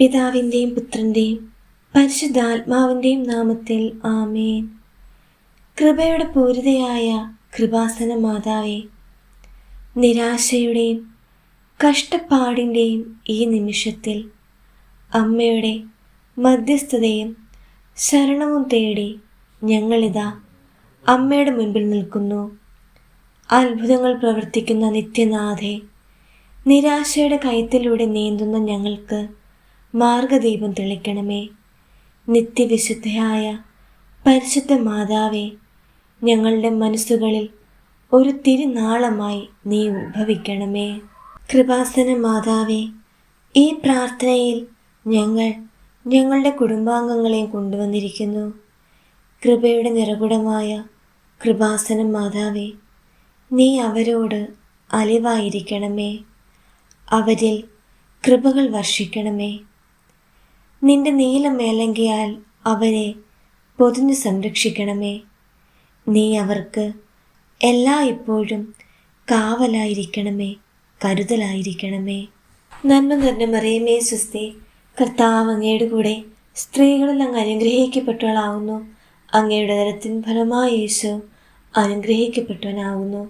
പിതാവിന്റെയും പുത്രന്റെയും പരിശുദ്ധാത്മാവിന്റെയും നാമത്തിൽ ആമേൻ. കൃപയുടെ പൂരിതയായ കൃപാസന മാതാവേ നിരാശയുടെയും കഷ്ടപ്പാടിന്റെയും ഈ നിമിഷത്തിൽ അമ്മയുടെ മധ്യസ്ഥതയും ശരണവും തേടി ഞങ്ങളിതാ അമ്മയുടെ മുൻപിൽ നിൽക്കുന്നു. അത്ഭുതങ്ങൾ പ്രവർത്തിക്കുന്ന നിത്യനാഥെ നിരാശയുടെ കയത്തിലൂടെ നീന്തുന്ന ഞങ്ങൾക്ക് മാർഗദീപം തെളിക്കണമേ. നിത്യവിശുദ്ധയായ പരിശുദ്ധ മാതാവേ ഞങ്ങളുടെ മനസ്സുകളിൽ ഒരു തിരുനാളമായി നീ ഉത്ഭവിക്കണമേ. കൃപാസന മാതാവേ ഈ പ്രാർത്ഥനയിൽ ഞങ്ങൾ ഞങ്ങളുടെ കുടുംബാംഗങ്ങളെയും കൊണ്ടുവന്നിരിക്കുന്നു. കൃപയുടെ നിറകുടമായ കൃപാസന മാതാവേ നീ അവരോട് അലിവായിരിക്കണമേ. അവരിൽ കൃപകൾ വർഷിക്കണമേ. നിന്റെ നീലമേലങ്കിയാൽ അവരെ പൊതിഞ്ഞു സംരക്ഷിക്കണമേ. നീ അവർക്ക് എല്ലാ ഇപ്പോഴും കാവലായിരിക്കണമേ കരുതലായിരിക്കണമേ. നന്മ നന്മ മറിയമേ സുസ്തി കർത്താവ് അങ്ങയുടെ കൂടെ സ്ത്രീകളിൽ അങ്ങ് അനുഗ്രഹിക്കപ്പെട്ടവളാവുന്നു. അങ്ങയുടെ തരത്തിൻ ഫലമായ യേശു അനുഗ്രഹിക്കപ്പെട്ടവനാവുന്നു.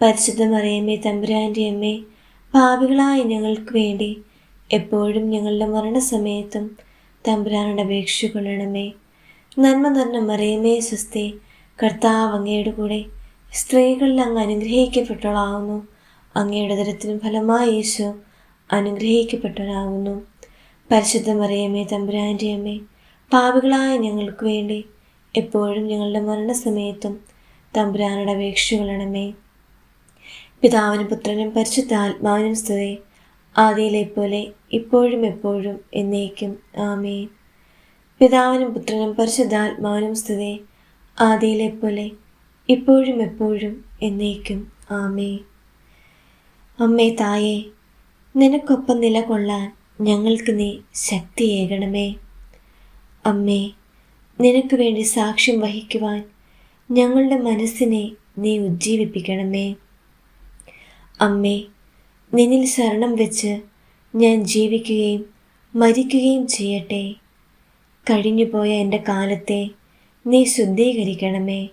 പരിശുദ്ധ മറിയമ്മേ തമ്പുരാന്റെ അമ്മേ പാപികളായ ഞങ്ങൾക്ക് വേണ്ടി എപ്പോഴും ഞങ്ങളുടെ മരണസമയത്തും തമ്പുരാനുടെ കൊള്ളണമേ. നന്മ നിറഞ്ഞ മറിയമേ സ്വസ്തി കർത്താവ് അങ്ങയുടെ കൂടെ സ്ത്രീകളിൽ അങ്ങ് അനുഗ്രഹിക്കപ്പെട്ടവളാവുന്നു അങ്ങയുടെ തരത്തിനും ഫലമായ യേശു അനുഗ്രഹിക്കപ്പെട്ടവനാകുന്നു. പരിശുദ്ധ മറിയമ്മേ തമ്പുരാന്റെ അമ്മേ പാപികളായ ഞങ്ങൾക്ക് വേണ്ടി എപ്പോഴും ഞങ്ങളുടെ മരണസമയത്തും തമ്പുരാനുടെ കൊള്ളണമേ. പിതാവിനും പുത്രനും പരിശുദ്ധ ആത്മാവിനും സ്തുതി. ആദിയിലെ പോലെ ഇപ്പോഴും എപ്പോഴും എന്നേക്കും. ആമേ പിതാവിനും പുത്രനും പരിശുദ്ധാത്മാവിനും സ്ഥിതി ആദിയിലെ പോലെ ഇപ്പോഴും എപ്പോഴും എന്നേക്കും. ആമേ അമ്മേ തായേ നിനക്കൊപ്പം നിലകൊള്ളാൻ ഞങ്ങൾക്ക് നീ ശക്തിയേകണമേ അമ്മേ നിനക്ക് വേണ്ടി സാക്ഷ്യം വഹിക്കുവാൻ ഞങ്ങളുടെ മനസ്സിനെ നീ ഉജ്ജീവിപ്പിക്കണമേ. അമ്മേ നിന്നിൽ ശരണം വെച്ച് ഞാൻ ജീവിക്കുകയും മരിക്കുകയും ചെയ്യട്ടെ. കഴിഞ്ഞുപോയ എന്റെ കാലത്തെ നീ ശുദ്ധീകരിക്കണമേ.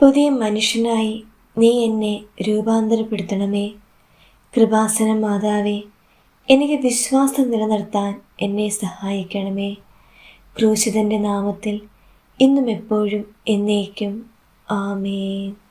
പുതിയ മനുഷ്യനായി നീ എന്നെ രൂപാന്തരപ്പെടുത്തണമേ. കൃപാസന മാതാവേ എനിക്ക് വിശ്വാസം നിലനിർത്താൻ എന്നെ സഹായിക്കണമേ. ക്രൂശിതന്റെ നാമത്തിൽ ഇന്നും എപ്പോഴും എന്നേക്കും. ആമേൻ.